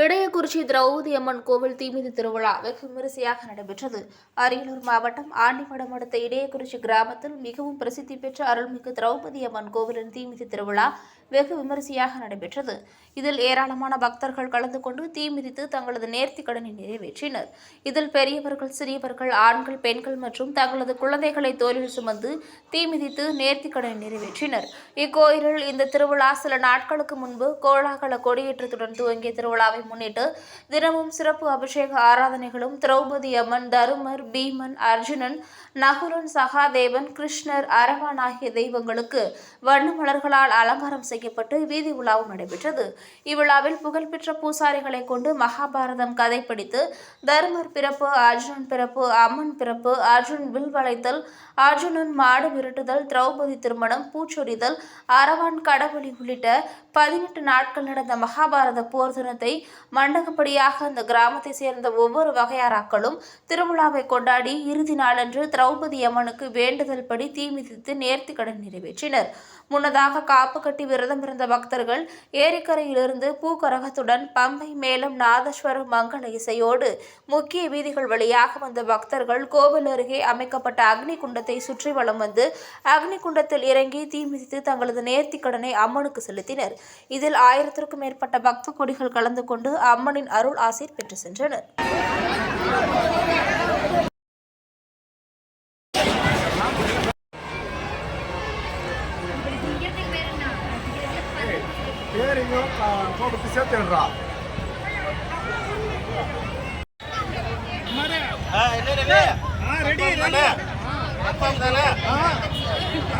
இடையக்குறிச்சி திரௌபதி அம்மன் கோவில் தீமிதி திருவிழா வெகு விமரிசையாக நடைபெற்றது. அரியலூர் மாவட்டம் ஆண்டிமடம் அடுத்த இடையக்குறிச்சி கிராமத்தில் மிகவும் பிரசித்தி பெற்ற அருள்மிகு திரௌபதி அம்மன் கோவிலின் தீமிதி திருவிழா வெகு விமரிசையாக நடைபெற்றது. இதில் ஏராளமான பக்தர்கள் கலந்து கொண்டு தீ மிதித்து தங்களது நேர்த்தி கடனை நிறைவேற்றினர். இதில் பெரியவர்கள் சிறியவர்கள் ஆண்கள் பெண்கள் மற்றும் தங்களது குழந்தைகளை தோளில் சுமந்து தீ மிதித்து நேர்த்தி கடனை நிறைவேற்றினர். இக்கோயிலில் இந்த திருவிழா சில நாட்களுக்கு முன்பு கோலாகல கொடியேற்றத்துடன் துவங்கிய திருவிழாவை முன்னிட்டு தினமும் சிறப்பு அபிஷேக ஆராதனைகளும் திரௌபதி அம்மன் தருமர் பீமன் அர்ஜுனன் நகுலன் சகாதேவன் கிருஷ்ணர் அரவான் ஆகிய தெய்வங்களுக்கு வண்ண மலர்களால் அலங்காரம் செய்யப்பட்டு வீதி உலாவும் நடைபெற்றது. இவ்விழாவில் புகழ்பெற்ற பூசாரிகளை கொண்டு மகாபாரதம் கதை படித்து தர்மர் பிறப்பு அர்ஜுனன் பிறப்பு அம்மன் பிறப்பு அர்ஜுன் வில் வளைத்தல் அர்ஜுனன் மாடு விரட்டுதல் திரௌபதி திருமணம் பூச்சொரிதல் அரவான் கடவுளி உள்ளிட்ட பதினெட்டு நாட்கள் நடந்த மகாபாரத போர் தினத்தை மண்டகப்படியாக அந்த கிராமத்தை சேர்ந்த ஒவ்வொரு வகையாராக்களும் திருவிழாவை கொண்டாடி இறுதி நாளன்று திரௌபதி அம்மனுக்கு வேண்டுதல் படி தீ மிதித்து நேர்த்திக்கடன் நிறைவேற்றினர். முன்னதாக காப்பு கட்டி விரதம் இருந்த பக்தர்கள் ஏரிக்கரையிலிருந்து பூக்கரகத்துடன் பம்பை மேலும் நாதஸ்வரம் மங்கள இசையோடு முக்கிய வீதிகள் வழியாக வந்த பக்தர்கள் கோவில் அருகே அமைக்கப்பட்ட அக்னி குண்டத்தை சுற்றி வலம் வந்து அக்னி குண்டத்தில் இறங்கி தீ மிதித்து தங்களது நேர்த்தி கடனை அம்மனுக்கு செலுத்தினர். இதில் ஆயிரத்திற்கும் மேற்பட்ட பக்த கொடிகள் கலந்து கொண்டு அம்மனின் அருள் ஆசீர் பெற்று சென்றனர். பேரையும் கோபத்தை சேர்த்துடுறா ரெடி ரெடி